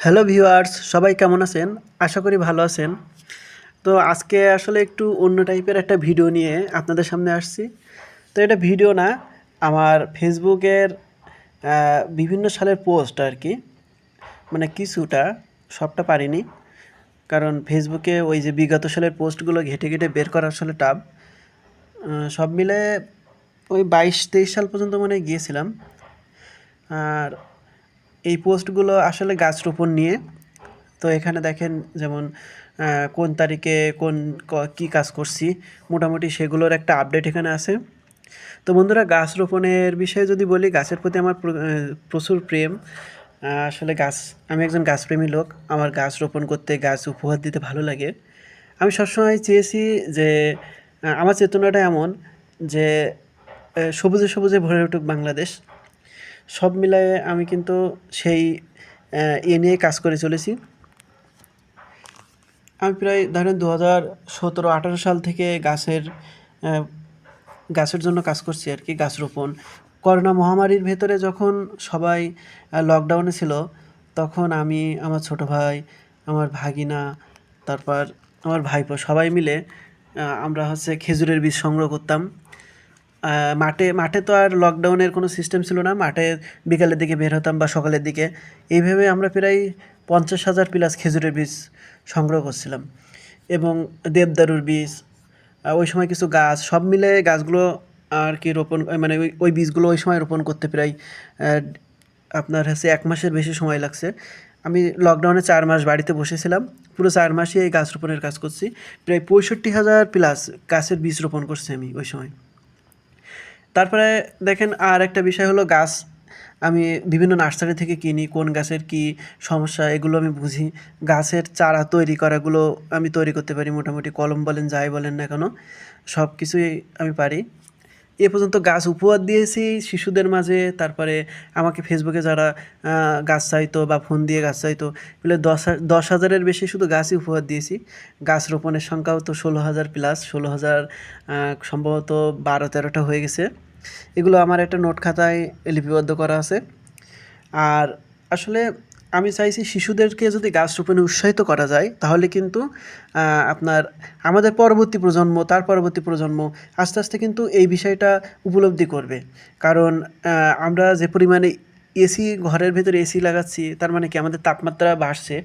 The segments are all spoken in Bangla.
হ্যালো ভিউয়ার্স সবাই কেমন আছেন? আশা করি ভালো আছেন। তো আজকে আসলে একটু অন্য টাইপের একটা ভিডিও নিয়ে আপনাদের সামনে আসছি। তো এটা ভিডিও না আমার ফেসবুকের বিভিন্ন সালের পোস্ট আর কি। মানে কিছুটা সবটা পারিনি। কারণ ফেসবুকে ওই যে বিগত সালের পোস্টগুলো ঘেটে ঘেটে বের করা আসলে আহ, সব মিলে ওই বাইশ তেইশ সাল পর্যন্ত মানে গিয়েছিলাম। আর এই পোস্টগুলো আসলে গাছ রোপণ নিয়ে। তো এখানে দেখেন যেমন কোন তারিখে কোন ক- কাজ করছি, মোটামুটি সেগুলোর একটা আপডেট এখানে আছে। তো বন্ধুরা, গাছ রোপণের বিষয়ে যদি বলি, গাছের প্রতি আমার প্রচুর প্রেম। আসলে গাছ, আমি একজন গাছপ্রেমী লোক। আমার গাছ রোপণ করতে, গাছ উপহার দিতে ভালো লাগে। আমি সবসময় চেয়েছি যে আমার চেতনাটা এমন যে সবুজে সবুজে ভরে উঠুক বাংলাদেশ। সব মিলায়ে আমি কিন্তু সেই এ নিয়ে কাজ করে চলেছি। আমি প্রায় ধরেন দু হাজার সতেরো, আঠারো সাল থেকে গাছের গাছের জন্য কাজ করছি আর কি, গাছ রোপণ। করোনা মহামারীর ভেতরে যখন সবাই লকডাউনে ছিল, তখন আমি, আমার ছোট ভাই, আমার ভাগিনা, তারপর আমার ভাইপো সবাই মিলে আমরা হচ্ছে খেজুরের বীজ সংগ্রহ করতাম। মাঠে মাঠে তো আর লকডাউনের কোনো সিস্টেম ছিল না। মাঠে বিকালের দিকে বের হতাম বা সকালের দিকে। এইভাবে আমরা প্রায় পঞ্চাশ হাজার প্লাস খেজুরের বীজ সংগ্রহ করছিলাম এবং দেবদারুর বীজ ওই সময় কিছু গাছ, সব মিলে গাছগুলো আর কি রোপণ মানে ওই ওই বীজগুলো ওই সময় রোপণ করতে প্রায় আপনার হচ্ছে এক মাসের বেশি সময় লাগছে। আমি লকডাউনে চার মাস বাড়িতে বসেছিলাম। পুরো চার মাসই এই গাছ রোপণের কাজ করছি। প্রায় পঁয়ষট্টি হাজার প্লাস গাছের বীজ রোপণ করছি আমি ওই সময়। তারপরে দেখেন আর একটা বিষয় হলো গাছ। আমি বিভিন্ন নার্সারি থেকে কিনি, কোন গাছের কি সমস্যা, এগুলো আমি বুঝি। গাছের চারা তৈরি করাগুলো আমি তৈরি করতে পারি, মোটামুটি কলম বলেন, যাই বলেন না কেন সব কিছুই আমি পারি। এ পর্যন্ত গাছ উপহার দিয়েছি শিশুদের মাঝে, তারপরে আমাকে ফেসবুকে যারা গাছ চাইতো বা ফোন দিয়ে গাছ চাইতো, বলে দশ দশ হাজারের বেশি শুধু গাছই উপহার দিয়েছি। গাছ রোপণের সংখ্যাও তো ষোলো হাজার প্লাস ষোলো হাজার সম্ভবত বারো তেরোটা হয়ে গেছে। এগুলো আমার একটা নোট খাতায় লিপিবদ্ধ করা আছে। আর আসলে আমি চাইছি শিশুদেরকে যদি গাছ রোপণে উৎসাহিত করা যায়, তাহলে কিন্তু আপনার আমাদের পরবর্তী প্রজন্ম, তার পরবর্তী প্রজন্ম আস্তে আস্তে কিন্তু এই বিষয়টা উপলব্ধি করবে। কারণ আমরা যে পরিমাণে এসি ঘরের ভেতরে এসি লাগাচ্ছি, তার মানে কি আমাদের তাপমাত্রা বাড়ছে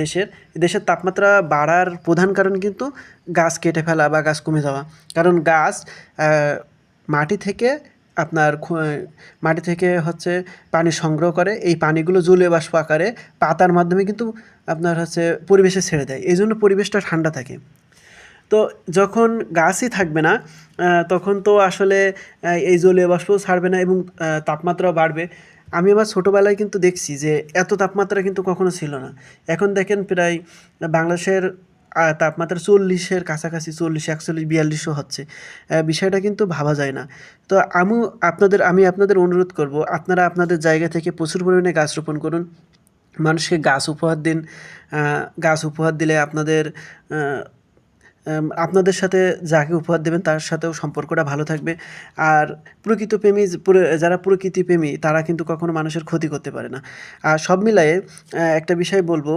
দেশের। দেশের তাপমাত্রা বাড়ার প্রধান কারণ কিন্তু গাছ কেটে ফেলা বা গাছ কমে যাওয়া। কারণ গাছ মাটি থেকে আপনার মাটি থেকে হচ্ছে পানি সংগ্রহ করে, এই পানিগুলো জলীয় বাষ্প আকারে পাতার মাধ্যমে কিন্তু আপনার হচ্ছে পরিবেশে ছেড়ে দেয়। এই জন্য পরিবেশটা ঠান্ডা থাকে। তো যখন গাছই থাকবে না তখন তো আসলে এই জলীয় বাষ্প ছাড়বে না এবং তাপমাত্রাও বাড়বে। আমি আমার ছোটোবেলায় কিন্তু দেখছি যে এত তাপমাত্রা কিন্তু কখনো ছিল না। এখন দেখেন প্রায় বাংলাদেশের তাপমাত্রা চল্লিশের কাছাকাছি, চল্লিশ, একচল্লিশ, বিয়াল্লিশও হচ্ছে। বিষয়টা কিন্তু ভাবা যায় না। তো আমি, আপনাদের আমি আপনাদের অনুরোধ করব, আপনারা আপনাদের জায়গা থেকে প্রচুর পরিমাণে গাছ রোপণ করুন। মানুষকে গাছ উপহার দিন। গাছ উপহার দিলে আপনাদের আপনাদের সাথে যাকে উপহার দেবেন তার সাথেও সম্পর্কটা ভালো থাকবে। আর প্রকৃত প্রেমী যারা প্রকৃতি প্রেমী তারা কিন্তু কখনো মানুষের ক্ষতি করতে পারে না। আর সব মিলায়ে একটা বিষয় বলব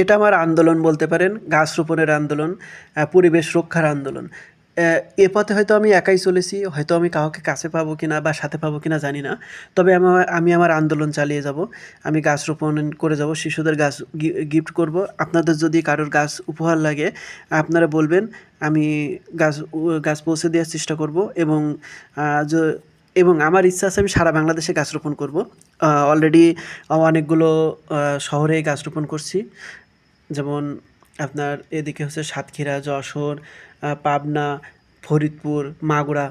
এটা আমার আন্দোলন বলতে পারেন, গাছ রোপণের আন্দোলন পরিবেশ রক্ষার আন্দোলন। এ পথে হয়তো আমি একাই চলেছি, হয়তো আমি কাউকে কাছে পাবো কিনা বা সাথে পাবো কিনা জানি না। তবে আমার আমি আমার আন্দোলন চালিয়ে যাব, আমি গাছ রোপণ করে যাব, শিশুদের গাছ গিফট করব। আপনাদের যদি কারোর গাছ উপহার লাগে, আপনারা বলবেন, আমি গাছ গাছ পৌঁছে দেওয়ার চেষ্টা করব এবং এবং আমার ইচ্ছা আছে আমি সারা বাংলাদেশে গাছ রোপণ করব। অলরেডি অনেকগুলো শহরে গাছ রোপণ করছি। যেমন আপনার এদিকে হচ্ছে সাতক্ষীরা যশোর পাবনা ফরিদপুর মাগুরা।